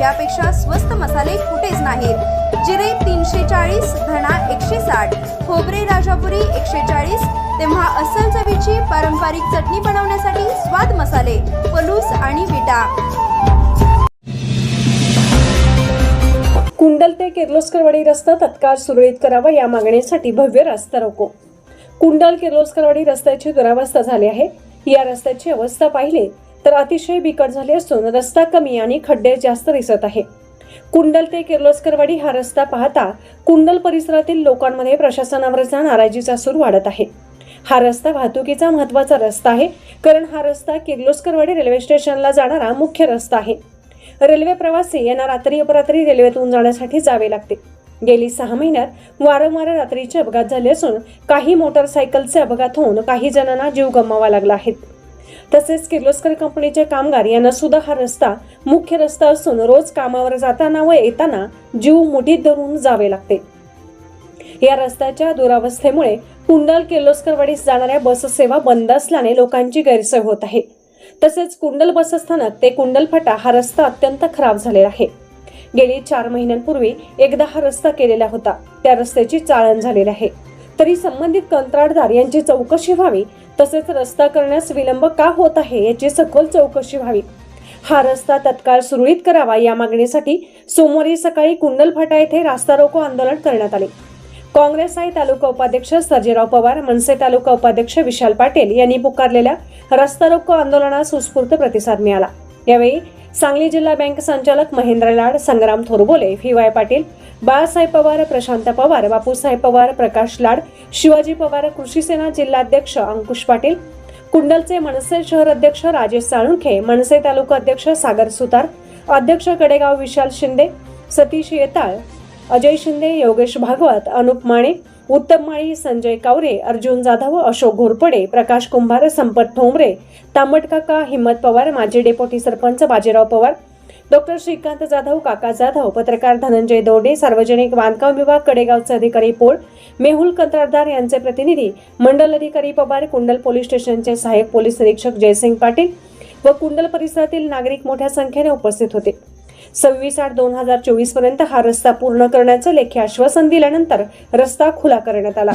यापेक्षा स्वस्त मसाले कुठेच नाहीत. जिरे तीनशे चाळीस धणा एकशे साठ खोबरे राजापुरी एकशे चाळीस तेव्हा अस्सल चवीची पारंपरिक चटणी बनवण्यासाठी स्वाद मसाले पलूस आणि विटा. कुंडल ते किर्लोस्करवाडी रस्ता तत्काळ सुरळीत करावा या मागणीसाठी भव्य रस्ता रोको. कुंडल किर्लोस्करवाडी रस्त्याची दुरावस्था झाली आहे. या रस्त्याची अवस्था पाहिली तर अतिशय बिकट झाली असून रस्ता कमी आणि खड्डे जास्त दिसत आहे. कुंडल ते किर्लोस्करवाडी हा रस्ता पाहता कुंडल परिसरातील लोकांमध्ये प्रशासनावरचा नाराजीचा सूर वाढत आहे. हा रस्ता वाहतुकीचा महत्त्वाचा रस्ता आहे कारण हा रस्ता किर्लोस्करवाडी रेल्वे स्टेशनला जाणारा मुख्य रस्ता आहे. रेल्वे प्रवासी यांना रात्री अपरात्री रेल्वेतून जाण्यासाठी जावे लागते. गेली सहा महिन्यात वारंवार रात्रीचे अपघात झाले असून काही मोटरसायकलचे अपघात होऊन काही जणांना जीव गमवावा लागला आहे. तसेच किर्लोस्कर कंपनीचे कामगार यांना सुद्धा हा रस्ता मुख्य रस्ता असून रोज कामावर जाताना व येताना जीव मुठीत धरून जावे लागते. या रस्त्याच्या दुरावस्थेमुळे कुंडल किर्लोस्करवाडीस जाणाऱ्या बससेवा बंद असल्याने लोकांची गैरसोय होत आहे. तसेच कुंडल बसस्थानक ते कुंडल फाटा हा रस्ता अत्यंत खराब झालेला आहे. गेली चार महिन्यांपूर्वी एकदा हा रस्ता केलेला होता. त्या रस्त्याची चाळण झालेली आहे. तरी संबंधित कंत्राटदार यांची चौकशी व्हावी तसेच रस्ता करण्यास विलंब का होत आहे याची सखोल चौकशी व्हावी. हा रस्ता तत्काळ सुरळीत करावा या मागणीसाठी सोमवारी सकाळी कुंडल फाटा येथे रास्ता रोको आंदोलन करण्यात आले. काँग्रेस आई तालुका उपाध्यक्ष सर्जेराव पवार मनसे तालुका उपाध्यक्ष विशाल पाटील यांनी पुकारलेल्या रस्ता रोको आंदोलनास उत्स्फूर्त प्रतिसाद मिळाला. यावेळी सांगली जिल्हा बँक संचालक महेंद्र लाड संग्राम थोरबोले व्ही वाय पाटील बाळासाहेब पवार प्रशांत पवार बापूसाहेब पवार प्रकाश लाड शिवाजी पवार कृषी सेना जिल्हाध्यक्ष अंकुश पाटील कुंडलचे मनसे शहर अध्यक्ष राजेश साळुंखे मनसे तालुका अध्यक्ष सागर सुतार अध्यक्ष कडेगाव विशाल शिंदे सतीश येताळ अजय शिंदे योगेश भागवत अनुप माने उत्तम माळी संजय कावरे अर्जुन जाधव अशोक घोरपडे प्रकाश कुंभार संपत ठोंबरे तांबट काका हिम्मत पवार माजी डेपोटी सरपंच बाजीराव पवार डॉक्टर श्रीकांत जाधव काका जाधव पत्रकार धनंजय दोडे सार्वजनिक बांधकाम विभाग कडेगावचे अधिकारी पोळ मेहुल कंत्राटदार यांचे प्रतिनिधी मंडल अधिकारी पवार कुंडल पोलीस स्टेशनचे सहाय्यक पोलीस निरीक्षक जयसिंग पाटील व कुंडल परिसरातील नागरिक मोठ्या संख्येने उपस्थित होते. सव्वीस आठ दोन हजार चोवीसपर्यंत हा रस्ता पूर्ण करण्याचं लेखी आश्वासन दिल्यानंतर रस्ता खुला करण्यात आला.